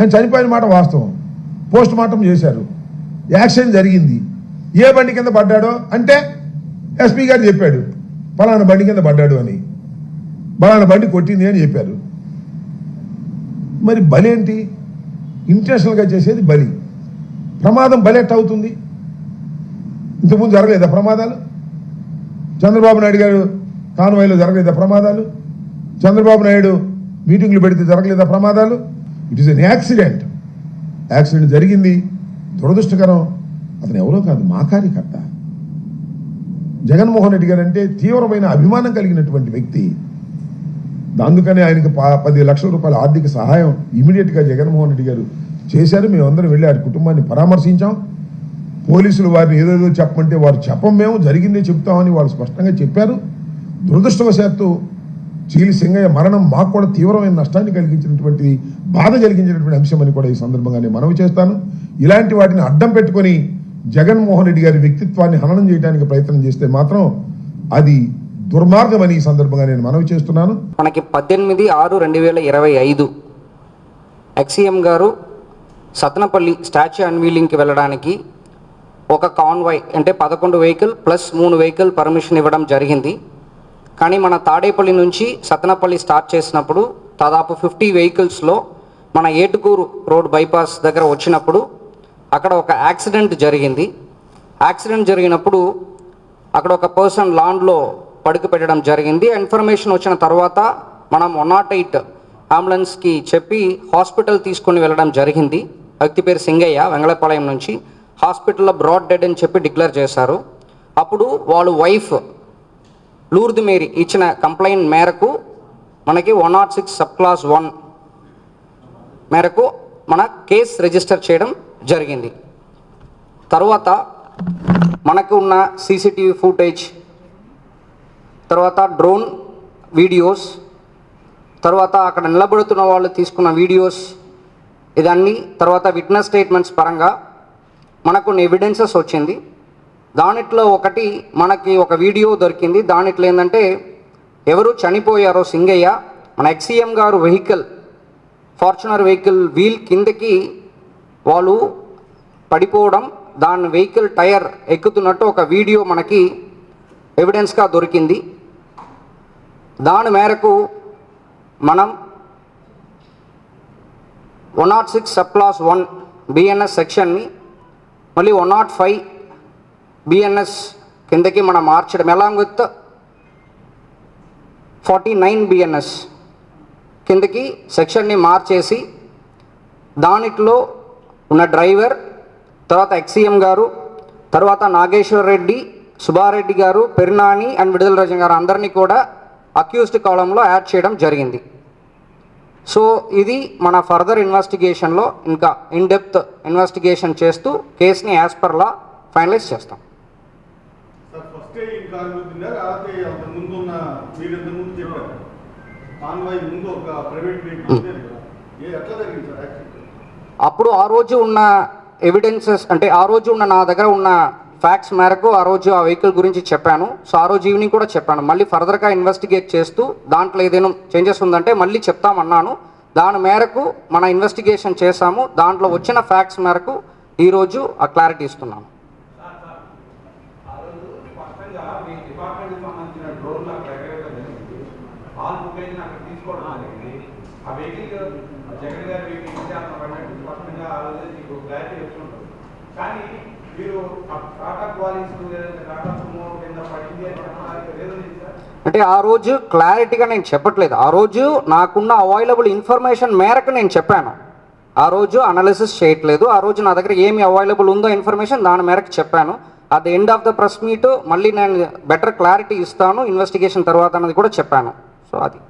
ఆయన చనిపోయిన మాట వాస్తవం. పోస్ట్ మార్టం చేశారు. యాక్సిడెంట్ జరిగింది. ఏ బండి కింద పడ్డాడో అంటే ఎస్పీ గారు చెప్పాడు పలానా బండి కింద పడ్డాడు అని. పలానా బండి కొట్టింది అని చెప్పారు. మరి బలి ఏంటి? ఇంటెన్షనల్గా చేసేది బలి. ప్రమాదం బలి ఎట్ట అవుతుంది? ఇంతకుముందు జరగలేదా ప్రమాదాలు? చంద్రబాబు నాయుడు గారు కాన్వాయ్లో జరగలేదా ప్రమాదాలు? చంద్రబాబు నాయుడు మీటింగ్లు పెడితే జరగలేదా ప్రమాదాలు? It is an accident accident జరిగింది. దురదృష్టకరం. అతను ఎవరో కాదు మా కార్యకర్త. జగన్మోహన్ రెడ్డి గారు అంటే తీవ్రమైన అభిమానం కలిగినటువంటి వ్యక్తి. అందుకనే ఆయనకు ప- పది లక్షల రూపాయల ఆర్థిక సహాయం ఇమీడియట్గా జగన్మోహన్ రెడ్డి గారు చేశారు. మేమందరం వెళ్ళి ఆయన కుటుంబాన్ని పరామర్శించాం. పోలీసులు వారిని ఏదేదో చెప్పమంటే వారు చెప్పం మేము జరిగిందే చెప్తామని వాళ్ళు స్పష్టంగా చెప్పారు. దురదృష్టవశాత్తు చీలి సింగయ్య మరణం మాకు కూడా తీవ్రమైన నష్టాన్ని కలిగించినటువంటి బాధ కలిగించినటువంటి అంశం అని కూడా ఈ సందర్భంగా నేను మనవి చేస్తాను. ఇలాంటి వాటిని అడ్డం పెట్టుకొని జగన్మోహన్ రెడ్డి గారి వ్యక్తిత్వాన్ని హననం చేయడానికి ప్రయత్నం చేస్తే మాత్రం అది దుర్మార్గం అని ఈ సందర్భంగా నేను మనవి చేస్తున్నాను. మనకి పద్దెనిమిది ఆరు రెండు వేల ఇరవై ఐదు ఎక్సీఎం గారు సతనపల్లి స్టాచ్యూ అన్వీలింగ్కి వెళ్ళడానికి ఒక కాన్వాయ్ అంటే పదకొండు వెహికల్ ప్లస్ మూడు వెహికల్ పర్మిషన్ ఇవ్వడం జరిగింది. కానీ మన తాడేపల్లి నుంచి సతనపల్లి స్టార్ట్ చేసినప్పుడు దాదాపు ఫిఫ్టీ వెహికల్స్లో మన ఏటుకూరు రోడ్ బైపాస్ దగ్గర వచ్చినప్పుడు అక్కడ ఒక యాక్సిడెంట్ జరిగింది. యాక్సిడెంట్ జరిగినప్పుడు అక్కడ ఒక పర్సన్ లాన్లో పడుకు పెట్టడం జరిగింది. ఇన్ఫర్మేషన్ వచ్చిన తర్వాత మనం వన్ నాట్ ఎయిట్ అంబులెన్స్కి చెప్పి హాస్పిటల్ తీసుకొని వెళ్ళడం జరిగింది. వ్యక్తి పేరు సింగయ్య వెంగళపాలయం నుంచి. హాస్పిటల్లో బ్రాడ్ డెడ్ అని చెప్పి డిక్లేర్ చేశారు. అప్పుడు వాళ్ళు వైఫ్ లూర్ది మేరీ ఇచ్చిన కంప్లైంట్ మేరకు మనకి one not six sub class one మేరకు మన కేస్ రిజిస్టర్ చేయడం జరిగింది. తర్వాత మనకు ఉన్న సీసీటీవీ ఫుటేజ్ తర్వాత డ్రోన్ వీడియోస్ తర్వాత అక్కడ నిలబడుతున్న వాళ్ళు తీసుకున్న వీడియోస్ ఇదన్నీ తర్వాత విట్నెస్ స్టేట్మెంట్స్ పరంగా మనకు కొన్ని ఎవిడెన్సెస్ వచ్చింది. దానిట్లో ఒకటి మనకి ఒక వీడియో దొరికింది. దానిట్లో ఏంటంటే ఎవరు చనిపోయారో సింగయ్య మన ఎక్సీఎం గారు వెహికల్ ఫార్చునర్ వెహికల్ వీల్ కిందకి వాళ్ళు పడిపోవడం దాని వెహికల్ టైర్ ఎక్కుతున్నట్టు ఒక వీడియో మనకి ఎవిడెన్స్గా దొరికింది. దాని మేరకు మనం one not six sub class one BNS సెక్షన్ని మళ్ళీ వన్ నాట్ ఫైవ్ బిఎన్ఎస్ కిందకి మనం మార్చడం along with forty nine BNS కిందకి సెక్షన్ని మార్చేసి దానిట్లో ఉన్న డ్రైవర్ తర్వాత ఎక్సీఎం గారు తర్వాత నాగేశ్వర్ రెడ్డి సుబ్బారెడ్డి గారు పెరునాని అండ్ విడుదల రజన్ గారు అందరినీ కూడా అక్యూజ్డ్ కాలంలో యాడ్ చేయడం జరిగింది. సో ఇది మన ఫర్దర్ ఇన్వెస్టిగేషన్లో ఇంకా ఇన్ డెప్త్ ఇన్వెస్టిగేషన్ చేస్తూ కేసుని యాజ్ పర్ లా ఫైనలైజ్ చేస్తాం. ఫస్ట్ ఈ అంత ముందు ఉన్న మీరు ముందు చెప్పారు. కాన్వాయ్ ముందు ఒక ప్రైవేట్ వెహికల్ కదా ఏ ఎట్లా జరిగింది సార్ యాక్సిడెంట్? అప్పుడు ఆ రోజు ఉన్న ఎవిడెన్సెస్ అంటే ఆ రోజు ఉన్న నా దగ్గర ఉన్న ఫ్యాక్ట్స్ మేరకు ఆ రోజు ఆ వెహికల్ గురించి చెప్పాను. సో ఆ రోజు ఈవినింగ్ కూడా చెప్పాను. మళ్ళీ ఫర్దర్గా ఇన్వెస్టిగేట్ చేస్తూ దాంట్లో ఏదైనా చేంజెస్ ఉందంటే మళ్ళీ చెప్తామన్నాను. దాని మేరకు మన ఇన్వెస్టిగేషన్ చేశాము. దాంట్లో వచ్చిన ఫ్యాక్ట్స్ మేరకు ఈరోజు ఆ క్లారిటీ ఇస్తున్నాము ఆ రోజు స్పష్టంగా మీ డిపార్ట్మెంట్కి సంబంధించిన డ్రోన్లు అక్కడ ఎగరవేయడం జరిగింది ఆల్ ఫుటేజ్ అక్కడ తీసుకోవడం జరిగింది. ఆ వెహికల్ జగన్ గారి వెహికల్ ఇస్తే అతను పడినట్టు స్పష్టంగా ఆలోచించి మీకు క్లారిటీ వచ్చి కానీ మీరు టాటా క్వాలిస్ లేదంటే టాటా సుమో కింద పడింది అని చెప్పడానికి రీజన్ అంటే ఆ రోజు క్లారిటీగా నేను చెప్పట్లేదు. ఆ రోజు నాకున్న అవైలబుల్ ఇన్ఫర్మేషన్ మేరకు నేను చెప్పాను. ఆ రోజు అనాలిసిస్ చేయట్లేదు. ఆ రోజు నా దగ్గర ఏమి అవైలబుల్ ఉందో ఇన్ఫర్మేషన్ దాని మేరకు చెప్పాను. At the end of the press meet మళ్ళీ నేను బెటర్ క్లారిటీ ఇస్తాను ఇన్వెస్టిగేషన్ తర్వాత అన్నది కూడా చెప్పాను. సో అది.